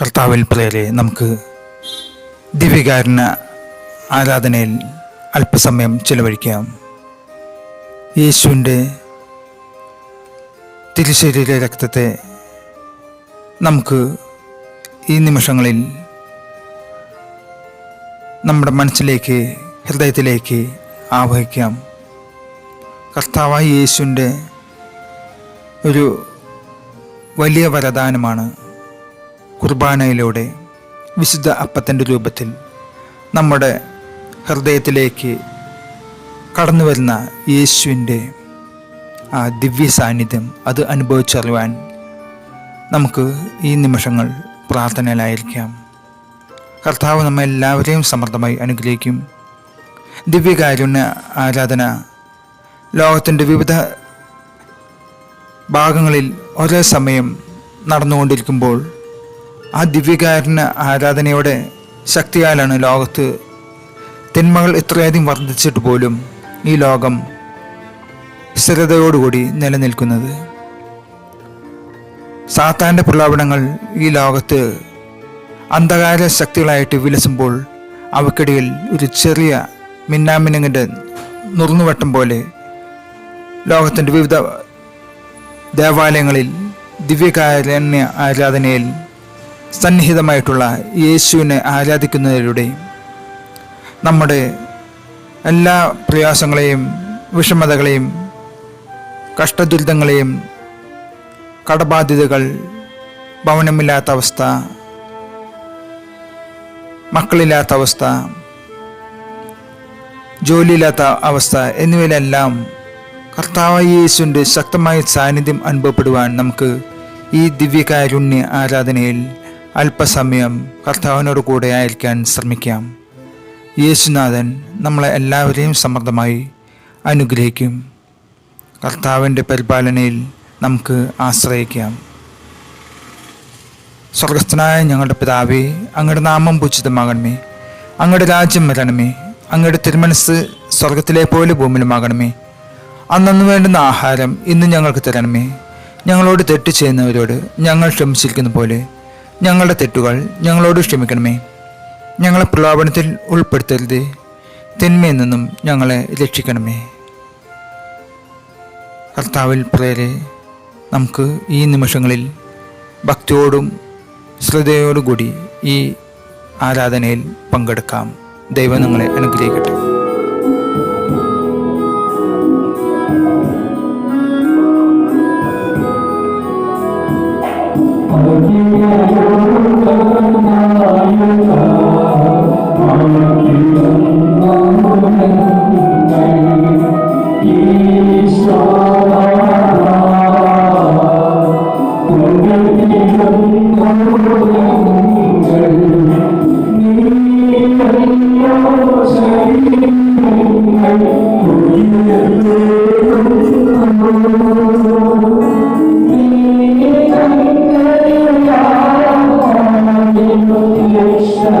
കർത്താവിൽ പ്രേരെ നമുക്ക് ദിവ്യകാരുണ ആരാധനയിൽ അല്പസമയം ചിലവഴിക്കാം. യേശുവിന്റെ തിരുശരീര രക്തത്തെ നമുക്ക് ഈ നിമിഷങ്ങളിൽ നമ്മുടെ മനസ്സിലേക്ക് ഹൃദയത്തിലേക്ക് ആവഹിക്കാം. കർത്താവായ യേശുവിന്റെ ഒരു വലിയ വരദാനമാണ് കുർബാനയിലൂടെ വിശുദ്ധ അപ്പത്തിന്റെ രൂപത്തിൽ നമ്മുടെ ഹൃദയത്തിലേക്ക് കടന്നു വരുന്ന യേശുവിന്റെ ആ ദിവ്യ സാന്നിധ്യം അത് അനുഭവിച്ചറിയുവാൻ നമുക്ക് ഈ നിമിഷങ്ങൾ പ്രാർത്ഥനയിലായിരിക്കാം. കർത്താവ് നമ്മെ എല്ലാവരെയും സമർത്ഥമായി അനുഗ്രഹിക്കും. ദിവ്യകാരുണ്യ ആരാധന ലോകത്തിന്റെ വിവിധ ഭാഗങ്ങളിൽ ഒരേ സമയം നടന്നുകൊണ്ടിരിക്കുമ്പോൾ ആ ദിവ്യകാരന് ആരാധനയുടെ ശക്തിയാലാണ് ലോകത്ത്. തിന്മകൾ ഇത്രയധികം വർദ്ധിച്ചിട്ട് പോലും ഈ ലോകം സ്ഥിരതയോടുകൂടി നിലനിൽക്കുന്നത്. സാത്താന്റെ പ്രലോഭനങ്ങൾ ഈ ലോകത്ത് അന്ധകാര ശക്തികളായിട്ട് വിലസുമ്പോൾ അവക്കിടയിൽ ഒരു ചെറിയ മിന്നാമിനുങ്ങിന്റെ നുറുങ്ങുവട്ടം പോലെ ലോകത്തിന്റെ വിവിധ ദേവാലയങ്ങളിൽ ദിവ്യകാരുണ്യ ആരാധനയിൽ സന്നിഹിതമായിട്ടുള്ള യേശുവിനെ ആരാധിക്കുന്നതിലൂടെ നമ്മുടെ എല്ലാ പ്രയാസങ്ങളെയും വിഷമതകളെയും കഷ്ടദുരിതങ്ങളെയും കടബാധ്യതകൾ ഭവനമില്ലാത്ത അവസ്ഥ മക്കളില്ലാത്ത അവസ്ഥ ജോലിയില്ലാത്ത അവസ്ഥ എന്നിവയിലെല്ലാം കർത്താവ് യേശുവിന്റെ ശക്തമായ സാന്നിധ്യം അനുഭവപ്പെടുവാൻ നമുക്ക് ഈ ദിവ്യകാരുണ്യ ആരാധനയിൽ അല്പസമയം കർത്താവിനോട് കൂടെ ആയിരിക്കാൻ ശ്രമിക്കാം. യേശുനാഥൻ നമ്മളെ എല്ലാവരെയും സമൃദ്ധമായി അനുഗ്രഹിക്കും. കർത്താവിന്റെ പരിപാലനയിൽ നമുക്ക് ആശ്രയിക്കാം. സ്വർഗസ്ഥനായ ഞങ്ങളുടെ പിതാവേ അങ്ങയുടെ നാമം പൂജിതമാകണമേ. അങ്ങയുടെ രാജ്യം വരണമേ. അങ്ങയുടെ തിരുമനസ് സ്വർഗത്തിലെ പോലെ ഭൂമിയിലുമാകണമേ. അന്നു വേണ്ടുന്ന ആഹാരം ഇന്ന് ഞങ്ങൾക്ക് തരണമേ. ഞങ്ങളോട് തെറ്റ് ചെയ്യുന്നവരോട് ഞങ്ങൾ ക്ഷമിച്ചിരിക്കുന്ന പോലെ ഞങ്ങളുടെ തെറ്റുകൾ ഞങ്ങളോട് ക്ഷമിക്കണമേ. ഞങ്ങളെ പ്രലോഭനത്തിൽ ഉൾപ്പെടുത്തരുത്. തിന്മയിൽ നിന്നും ഞങ്ങളെ രക്ഷിക്കണമേ. കർത്താവിൽ പ്രേരെ നമുക്ക് ഈ നിമിഷങ്ങളിൽ ഭക്തിയോടും ശ്രദ്ധയോടുകൂടി ഈ ആരാധനയിൽ പങ്കെടുക്കാം. ദൈവം നിങ്ങളെ അനുഗ്രഹിക്കട്ടെ. 一秒钟，等哪一刻？遥远的钟，能否等待一刹那？遥远的钟，能否等待你和我相遇？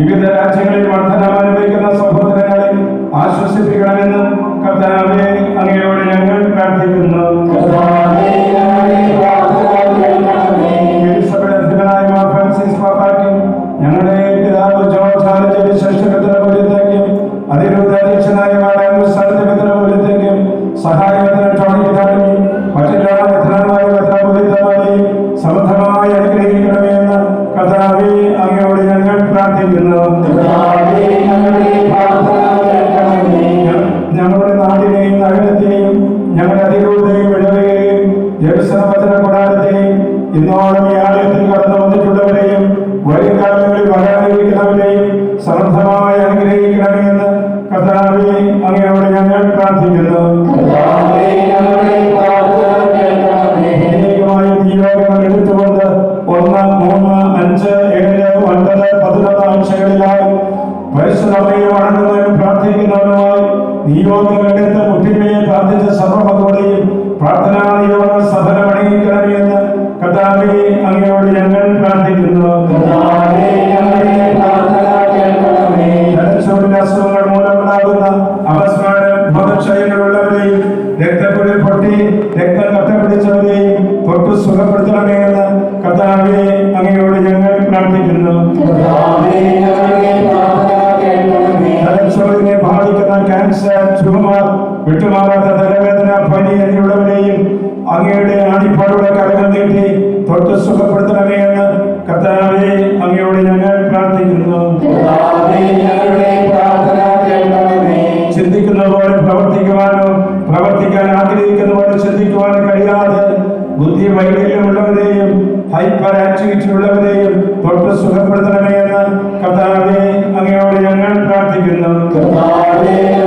വിവിധ രാജ്യങ്ങളിൽ വർദ്ധനം അനുഭവിക്കുന്ന സഹോദരങ്ങളെ ആശ്വസിപ്പിക്കണമെന്നും കർത്താവെ അങ്ങയോട് ഞങ്ങൾ പ്രാർത്ഥിക്കുന്നു. പ്രാർത്ഥിക്കുന്നവരുമായി നിയോഗങ്ങളെടുത്ത് മുട്ടിന്മയെ പ്രാർത്ഥിച്ച സർവമതോടെയും പ്രാർത്ഥനാ നിയോഗങ്ങൾ സഫലമണിയിക്കണമെന്ന് കർത്താവെ അങ്ങയോട് ഞങ്ങൾ പ്രാർത്ഥിക്കുന്നു. എന്നിവയുള്ളവരെയും അങ്ങയുടെ ആണിപ്പാടുള്ള കരങ്ങൾ നീട്ടി തൊട്ട് സുഖപ്പെടുത്തണമേ എന്ന് കർത്താവെ അങ്ങയോട് ഞങ്ങൾ പ്രാർത്ഥിക്കുന്നു. ചിന്തിക്കുന്ന പോലെ പ്രവർത്തിക്കുവാനോ പ്രവർത്തിക്കാൻ ആഗ്രഹിക്കുന്ന പോലെ ചിന്തിക്കുവാനോ കഴിയാതെ ബുദ്ധി വൈകല്യമുള്ളവരെയും ഹൈപ്പർ ആക്ടിവിറ്റി ഉള്ളവരെയും തൊട്ട് സുഖപ്പെടുത്തണമേ എന്ന് കർത്താവെ അങ്ങയോട് ഞങ്ങൾ പ്രാർത്ഥിക്കുന്നു. സ്ട്രക്ചറുകളിലും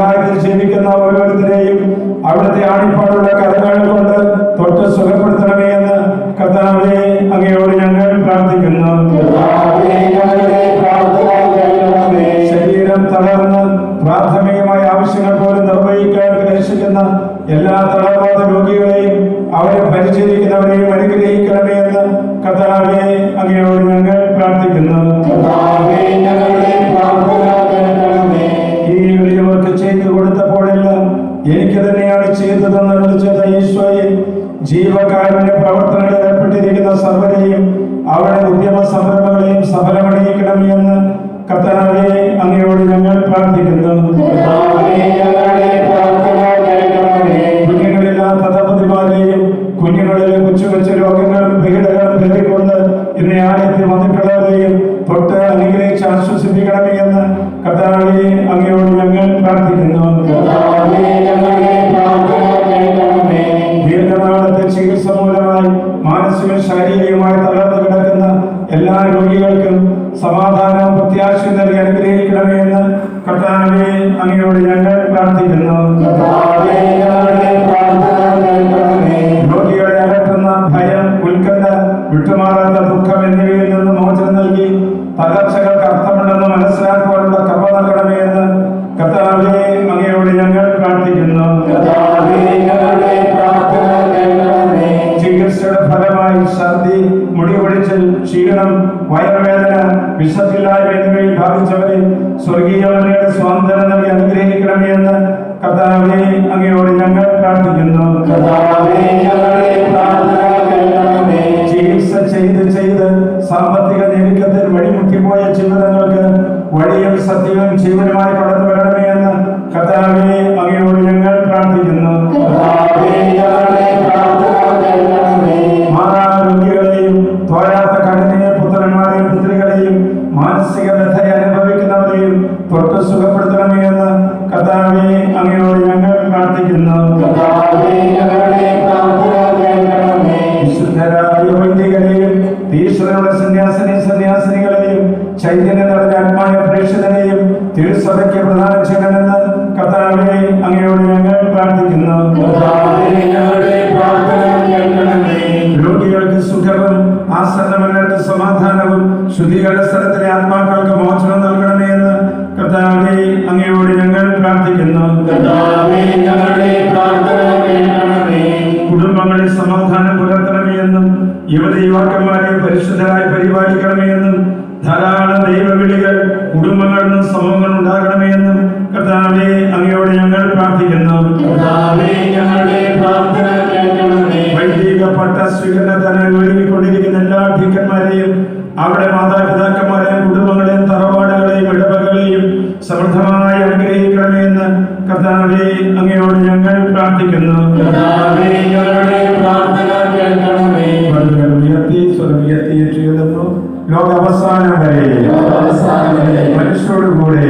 സഹായത്തിൽ ജീവിക്കുന്ന ഓരോരുത്തരെയും അവിടുത്തെ ആണിപ്പാടുള്ള കഥകൾ കൊണ്ട് തൊട്ട് സുഖപ്പെടുത്തണമേ എന്ന് കർത്താവെ തന്നെയാണ് ചെയ്തതെന്ന് വിളിച്ചത് ഈശോയെ ജീവകാരുണ്യ പ്രവർത്തനങ്ങളിൽ ഏർപ്പെട്ടിരിക്കുന്ന സർവരെയും അവരുടെ ഉദ്യമ സംരംഭങ്ങളെയും സഫലമണിയിക്കണമേ എന്ന് കർത്താവെ അങ്ങയോട് ഞങ്ങൾ പ്രാർത്ഥിക്കുന്നു. ഛർദി മുടിപൊടിച്ചൽ ക്ഷീണം വയറുവേദന വിശപ്പില്ലായ്മ എന്നിവയിൽ ബാധിച്ചവരെ സ്വർഗീയവരുടെ സ്വാതന്ത്ര്യം നൽകി അനുഗ്രഹിക്കണമേ എന്ന് കർത്താവെ അങ്ങയോട് ഞങ്ങൾ പ്രാർത്ഥിക്കുന്നു. ചികിത്സ ചെയ്ത് ചെയ്ത് സാമ്പത്തിക ഞെരുക്കത്തിൽ വഴിമുട്ടിപ്പോയ ജീവിതങ്ങൾക്ക് വഴിയും സത്യവും ജീവനുമായി കടന്നു വരണമേ മാനസിക വ്യഥ അനുഭവിക്കുന്നവരെയും തൊട്ട് സുഖപ്പെടുത്തണമേ എന്ന് കഥാവിനെ അങ്ങയോട് ഞങ്ങൾ പ്രാർത്ഥിക്കുന്നു. വിശുദ്ധരായ സമൃദ്ധമായി അനുഗ്രഹിക്കണമെന്ന് കർത്താവെ അങ്ങയോട് ഞങ്ങൾ പ്രാർത്ഥിക്കുന്നു. പ്രാർത്ഥന കേൾക്കണമേ. വളരെ സ്വന്തം ഉയർത്തിയേറ്റുന്നു ലോക അവസാനം വരെ. മനുഷ്യരോടുകൂടെ.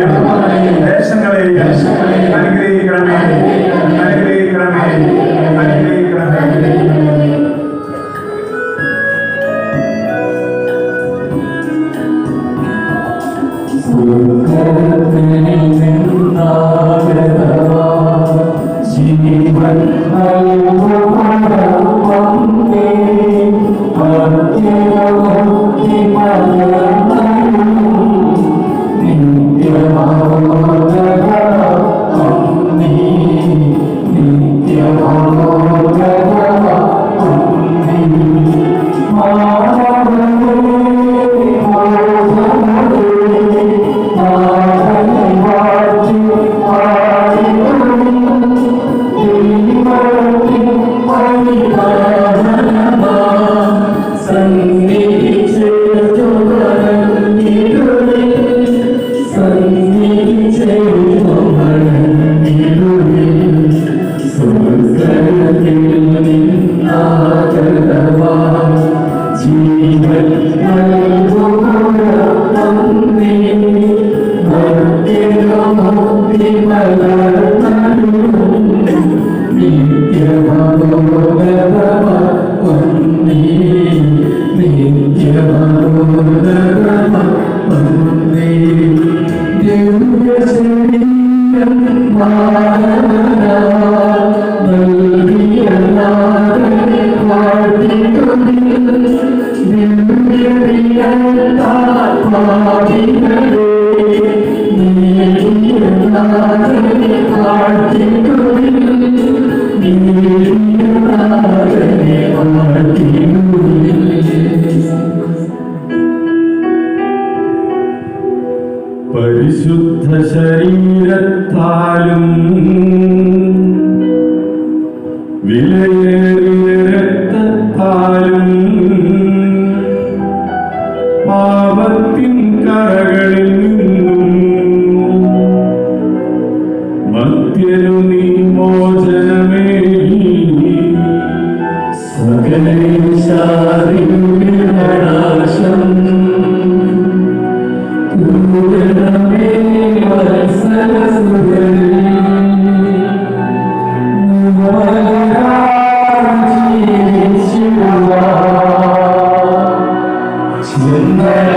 கலை தேசங்களை கலிகிரீகளை सुंदर